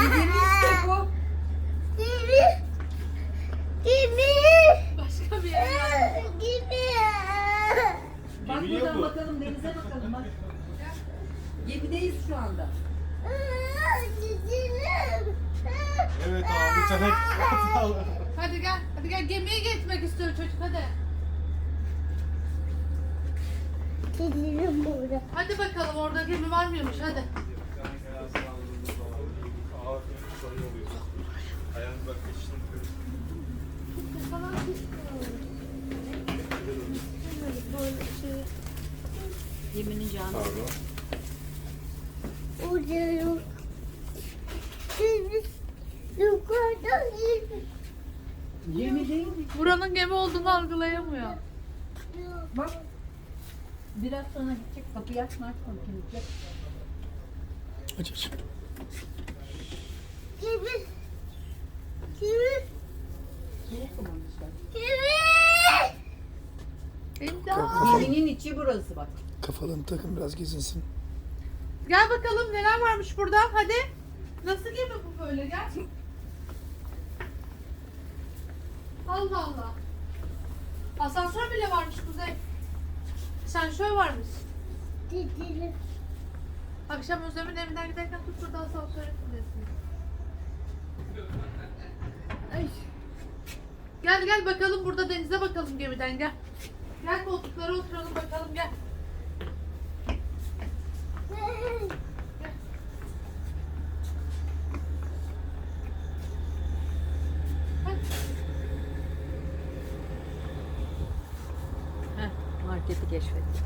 Dediğimiz de bu. Gibi. Gibi. Başka bir yer. Gibi. Bak buradan bu. bakalım denize bakalım bak. Gemideyiz şu anda. Evet abi çanak. Hadi gel. Hadi gel gemiye geçmek istiyor çocuk hadi. Gidelim burada. Hadi bakalım orada gemi var mıymış hadi. Geminin canı. Pardon. Yok. Şimdi yukarıdan gidiyor. Gemideyiz. Buranın gemi olduğunu algılayamıyor. Bak. Biraz sonra gidecek kapıyı açma açma. Aç aç. Gibi. Gibi. Kullanmışlar. Gibi. İmdat. Geminin içi burası bak. Kafalarını takın biraz gezinsin. Gel bakalım neler varmış burada hadi. Nasıl gemi bu böyle gel. Allah Allah. Asansör bile varmış Kuzey. Asansör varmış. Akşam Özlem'in evinden giderken tut burada asansöre gidesin. Ay. Gel gel bakalım burada denize bakalım gemiden gel. Gel koltuklara oturalım bakalım gel. Marketi keşfettim.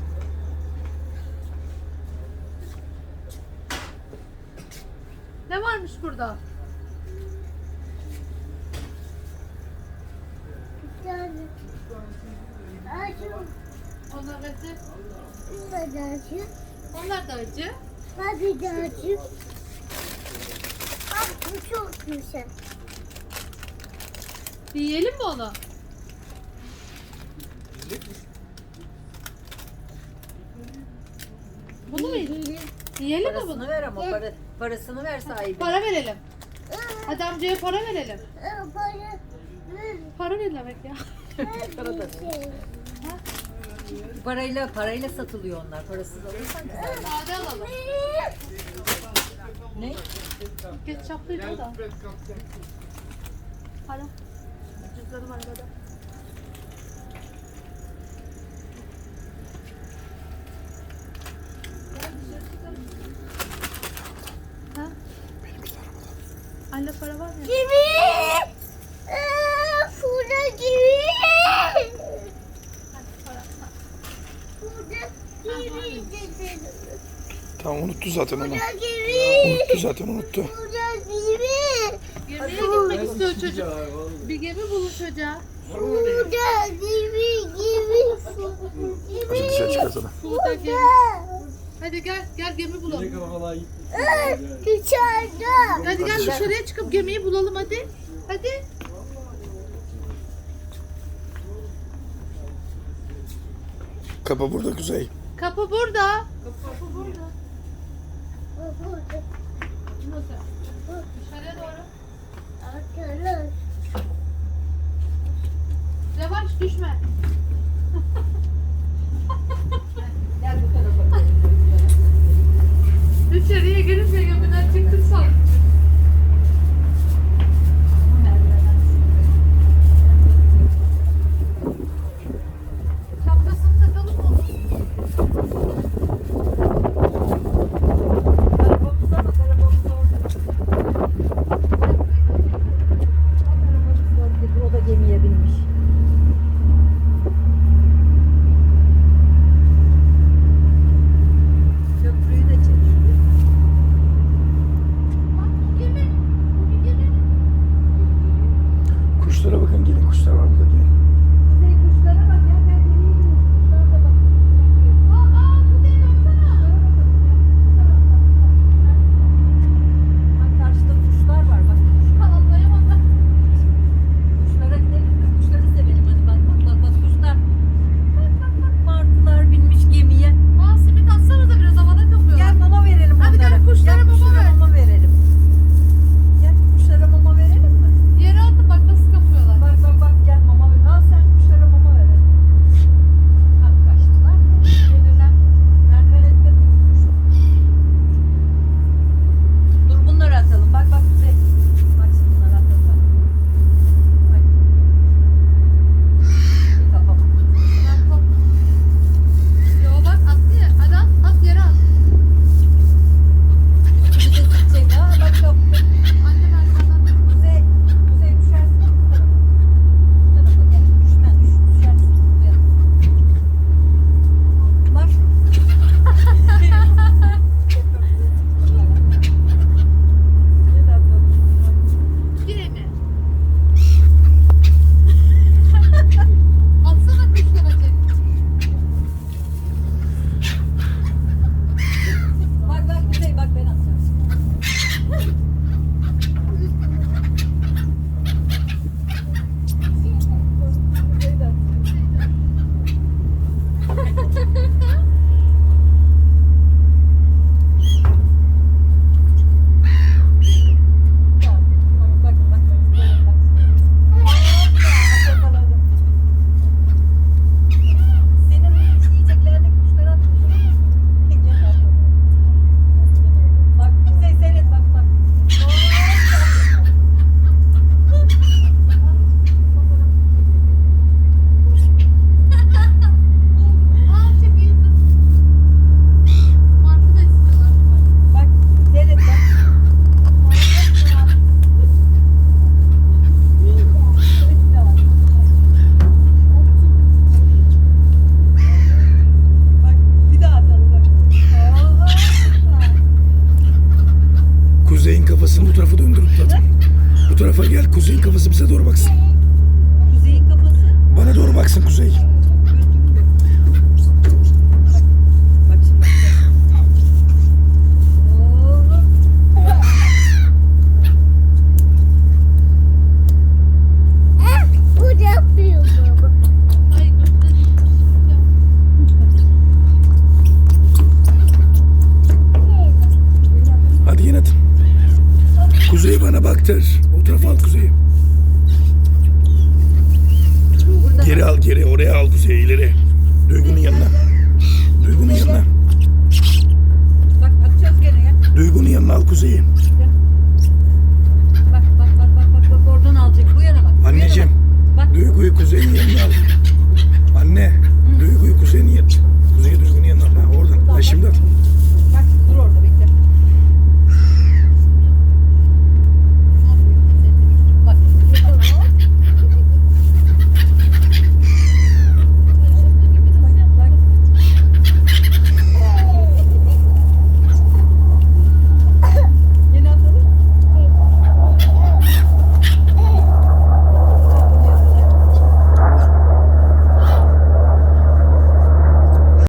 Ne varmış burada? Bir tane. Acı. Onlar acı. Bir de acı. Onlar da acı. Hadi de acı. Bak bu çok güzel. Bir yiyelim mi onu? Bunu mu yiyelim? Yiyelim mi Parasını bunu? ver ama para, parasını ver sahibi. Para verelim. Hadi amcaya para verelim. Aa, Para. Para ne demek ya? Para da Şey. Parayla parayla satılıyor onlar. Parasız alırsan güzel. Sade alalım. Ne? Geç çaplıydı da. Para. Cüzdanım arabada. Ha? Benimki de arabada. Anne para var mı? Gibi. Aa, Burada gibi. Para. Burada gibi dedim. Tamam unuttu zaten onu. Unuttu zaten unuttu. Gemiye gitmek istiyor çocuk. Bir gemi bulun çocuğa. Burada gibi gibi. Hadi dışarı çıkartalım. Burada gemi. Hadi gel, gel gemi bulalım. Dışarıda. Hadi gel dışarıya çıkıp gemiyi bulalım hadi. Hadi. Kapı burada Kuzey. Kapı burada. Kapı burada. Nasıl? Dışarıya doğru. Yavaş düşme. kafasını bu tarafa döndür Platon. Bu tarafa gel. Kuzey'in kafası bize doğru baksın. Kuzeyin kafası. Bana doğru baksın Kuzey. ileri. Duygu'nun yanına. Duygu'nun yanına. Bak atacağız gene ya. Duygu'nun yanına al kuzeyi. Bak bak bak bak bak bak oradan alacak. Bu yana bak. Bu Anneciğim. Yana bak. Bak. Duygu'yu kuzeyin yanına al. Anne. Hı. Duygu'yu kuzeyin yanına. Kuzey Duygu'nun yanına. Ha, oradan. Bak, şimdi at.